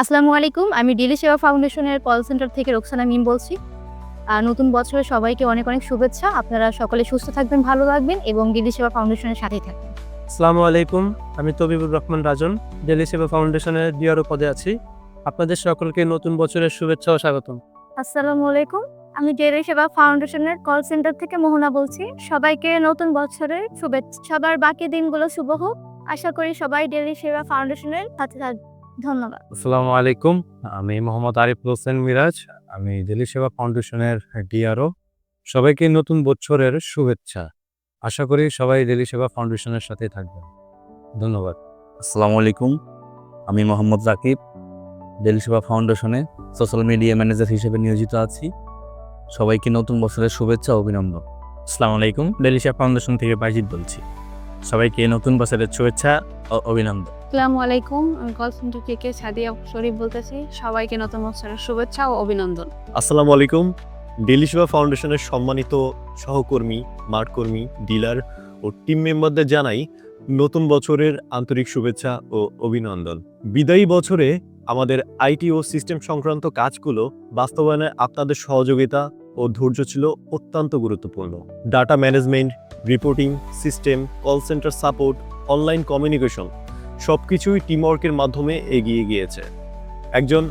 আসসালামু আলাইকুম আমি ডেলি সেবা ফাউন্ডেশনের কল সেন্টার থেকে রোকসানা মিম বলছি। আর নতুন বছরে সবাইকে অনেক অনেক শুভেচ্ছা। আপনারা সকলে সুস্থ থাকবেন ভালো থাকবেন এবং ডেলি সেবা ফাউন্ডেশনের সাথেই থাকবেন। আসসালামু আলাইকুম আমি তবিবুর রহমান রাজন ডেলি সেবা ফাউন্ডেশনের ডিআরও পদে আছি। আপনাদের সকলকে নতুন বছরের শুভেচ্ছা ও স্বাগতম। আসসালামু আলাইকুম আমি ডেলি সেবা ফাউন্ডেশনের কল সেন্টার থেকে মোহনা বলছি। সবাইকে নতুন বছরের শুভেচ্ছা সবার বাকি দিনগুলো শুভ হোক। আশা করি সবাই ডেলি সেবা ফাউন্ডেশনের সাথে থাকবে ধন্যবাদ। আসসালামু আলাইকুম আমি মোহাম্মদ আরিফ হোসেন মিরাজ আমি দিল্লি সেবা ফাউন্ডেশনের ডিআরও। সবাইকে নতুন বছরের শুভেচ্ছা। আশা করি সবাই দিল্লি সেবা ফাউন্ডেশনের সাথে থাকবেন। ধন্যবাদ। আসসালামু আলাইকুম আমি মোহাম্মদ রাকিব ডেলি সেবা ফাউন্ডেশনে সোশ্যাল মিডিয়া ম্যানেজার হিসেবে নিয়োজিত আছি। সবাইকে নতুন বছরের শুভেচ্ছা অভিনন্দন। আসসালামু আলাইকুম ডেলিশা ফাউন্ডেশন থেকে বাইজিৎ বলছি। সবাইকে নতুন বছরের শুভেচ্ছা ও অভিনন্দন। আসসালামু আলাইকুম আমি কল সেন্টার থেকে সাদিয়া শরীফ বলতেছি। সবাইকে নতুন বছরের শুভেচ্ছা ও অভিনন্দন। আসসালামু আলাইকুম ডেলি সেবা ফাউন্ডেশনের সম্মানিত সহকর্মী, মাঠকর্মী, ডিলার ও টিম মেম্বারদের জানাই নতুন বছরের আন্তরিক শুভেচ্ছা ও অভিনন্দন। বিদায়ী বছরে আমাদের আইটি ও সিস্টেম সংক্রান্ত কাজগুলো বাস্তবায়নে আপনাদের সহযোগিতা ও ধৈর্য ছিল অত্যন্ত গুরুত্বপূর্ণ। Data management, reporting, system, call centre support, online communication সবকিছুই টিমওয়ার্কের মাধ্যমে এগিয়ে গিয়েছে। একজন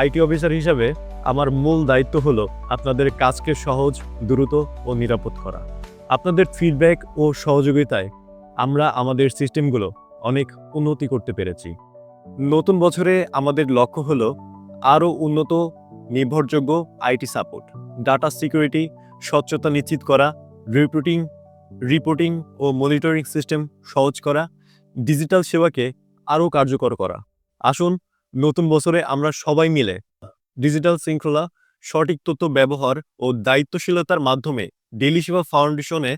আইটি অফিসার হিসাবে আমার মূল দায়িত্ব হলো আপনাদের কাজকে সহজ, দ্রুত ও নিরাপদ করা। আপনাদের ফিডব্যাক ও সহযোগিতায় আমরা আমাদের সিস্টেমগুলো অনেক উন্নতি করতে পেরেছি। নতুন বছরে আমাদের লক্ষ্য হলো আরও উন্নত, নির্ভরযোগ্য আইটি সাপোর্ট, ডাটা সিকিউরিটি, স্বচ্ছতা নিশ্চিত করা, রিপোর্টিং রিপোর্টিং ও মনিটরিং সিস্টেম সহজ করা ডিজিটাল সেবাকে আরও কার্যকর করা। আসুন, নতুন বছরে আমরা সবাই মিলে ডিজিটাল শৃঙ্খলা, সঠিক তথ্য ব্যবহার ও দায়িত্বশীলতার মাধ্যমে ডেলি সেবা ফাউন্ডেশনে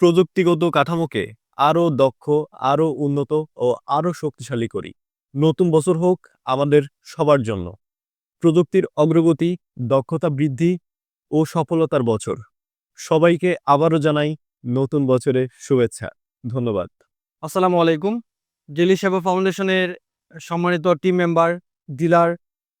প্রযুক্তিগত কাঠামোকে আরও দক্ষ, আরও উন্নত ও আরও শক্তিশালী করি। নতুন বছর হোক আমাদের সবার জন্য। প্রযুক্তির অগ্রগতি, দক্ষতা বৃদ্ধি ও সফলতার বছর। সবাইকে আবারও জানাই নতুন বছরে শুভেচ্ছা। ধন্যবাদ। আসসালামু আলাইকুম। ডেলি সেবা ফাউন্ডেশনের সম্মানিত টিম মেম্বার ডিলার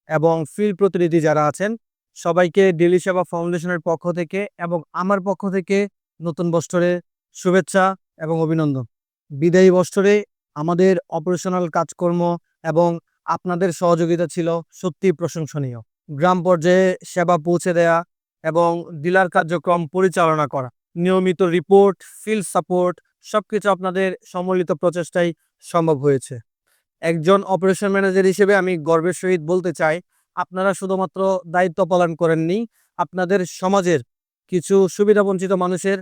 এবং ফিল্ড প্রতিনিধি যারা আছেন, সবাইকে ডেলি সেবা ফাউন্ডেশনের পক্ষ থেকে এবং আমার পক্ষ থেকে নতুন বছরে শুভেচ্ছা এবং অভিনন্দন। বিদায়ী বছরে আমাদের অপারেশনাল কাজকর্ম এবং আপনাদের সহযোগিতা ছিল সত্যি প্রশংসনীয়। গ্রাম পর্যায়ে সেবা পৌঁছে দেয়া এবং ডিলার কার্যক্রম পরিচালনা করা, নিয়মিত রিপোর্ট ফিল্ড সাপোর্ট সবকিছু আপনাদের সম্মিলিত প্রচেষ্টাই সম্ভব হয়েছে। একজন অপারেশন ম্যানেজার হিসেবে আমি গর্বের সহিত বলতে চাই, আপনারা শুধুমাত্র দায়িত্ব পালন করেননি, আপনাদের সমাজের কিছু সুবিধাবঞ্চিত মানুষের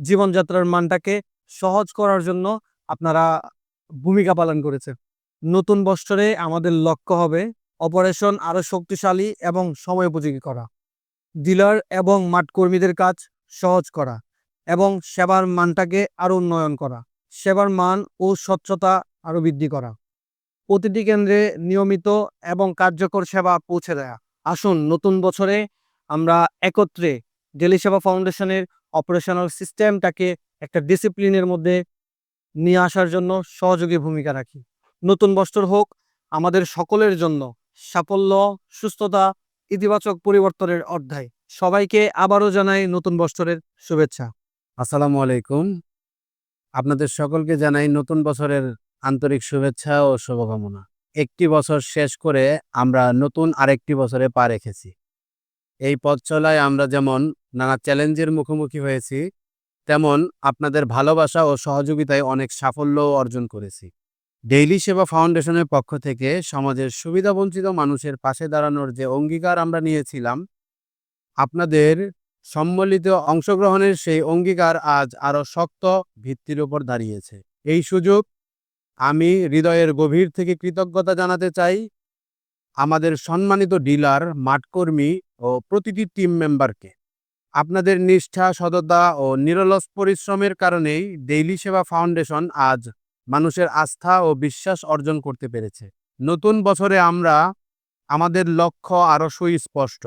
জীবনযাত্রার মানটাকে সহজ করার জন্য আপনারা ভূমিকা পালন করেছে নতুন বছরে আমাদের লক্ষ্য হবে অপারেশন আরও শক্তিশালী এবং সময় উপযোগী করা। ডিলার এবং মাঠ কর্মীদের কাজ সহজ করা। এবং সেবার মানটাকে আরও উন্নয়ন করা, সেবার মান ও স্বচ্ছতা আরও বৃদ্ধি করা। প্রতিটি কেন্দ্রে নিয়মিত এবং কার্যকর সেবা পৌঁছে দেয়া। আসুন, নতুন বছরে আমরা একত্রে ডেলি সেবা ফাউন্ডেশনের অপারেশনাল সিস্টেমটাকে একটা ডিসিপ্লিনের মধ্যে নিয়ে আসার জন্য সহযোগী ভূমিকা রাখি। নতুন বছর হোক, আমাদের সকলের জন্য সাফল্য, সুস্থতা, ইতিবাচক পরিবর্তনের অধ্যায়। সবাইকে আবারও জানাই নতুন বছরের শুভেচ্ছা। আসসালামু আলাইকুম। আপনাদের সকলকে জানাই নতুন বছরের আন্তরিক শুভেচ্ছা ও শুভকামনা। একটি বছর শেষ করে আমরা নতুন আরেকটি বছরে পা রেখেছি। এই পথ চলায় আমরা যেমন নানা চ্যালেঞ্জের মুখোমুখি হয়েছি, তেমন আপনাদের ভালোবাসা ও সহযোগিতায় অনেক সাফল্য অর্জন করেছি। ডেইলি সেবা ফাউন্ডেশনের পক্ষ থেকে সমাজের সুবিধাবঞ্চিত মানুষের পাশে দাঁড়ানোর যে অঙ্গীকার আমরা নিয়েছিলাম, আপনাদের সম্মিলিত অংশগ্রহণের সেই অঙ্গীকার আজ আরও শক্ত ভিত্তির উপর দাঁড়িয়েছে। এই সুযোগ আমি হৃদয়ের গভীর থেকে কৃতজ্ঞতা জানাতে চাই। আমাদের সম্মানিত ডিলার, মাঠকর্মী ও প্রতিটি টিম মেম্বারকে। আপনাদের নিষ্ঠা, সততা ও নিরলস পরিশ্রমের কারণেই ডেইলি সেবা ফাউন্ডেশন আজ মানুষের আস্থা ও বিশ্বাস অর্জন করতে পেরেছে। নতুন বছরে আমরা, আমাদের লক্ষ্য আরও সুস্পষ্ট।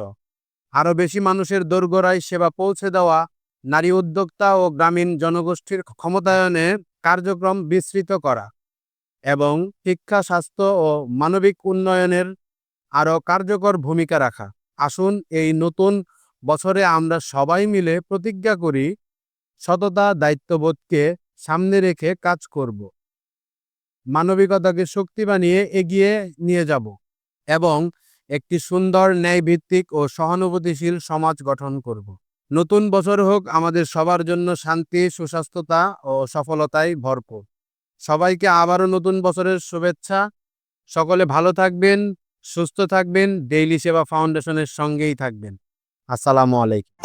আরও বেশি মানুষের দোরগোড়ায় সেবা পৌঁছে দেওয়া, নারী উদ্যোক্তা ও গ্রামীণ জনগোষ্ঠীর ক্ষমতায়নের কার্যক্রম বিস্তৃত করা এবং শিক্ষা, স্বাস্থ্য ও মানবিক উন্নয়নের আরও কার্যকর ভূমিকা রাখা। আসুন এই নতুন বছরে আমরা সবাই মিলে প্রতিজ্ঞা করি, সততা, দায়িত্ববোধকে সামনে রেখে কাজ করব। মানবিকতাকে শক্তি বানিয়ে এগিয়ে নিয়ে যাব এবং একটি সুন্দর ন্যায়ভিত্তিক ও সহানুভূতিশীল সমাজ গঠন করব। নতুন বছর হোক, আমাদের সবার জন্য শান্তি, সুস্বাস্থ্যতা ও সফলতায় ভরপুর। সবাইকে আবারও নতুন বছরের শুভেচ্ছা। সকলে ভালো থাকবেন, সুস্থ থাকবেন, ডেইলি সেবা ফাউন্ডেশনের সঙ্গেই থাকবেন। আসসালামু আলাইকুম।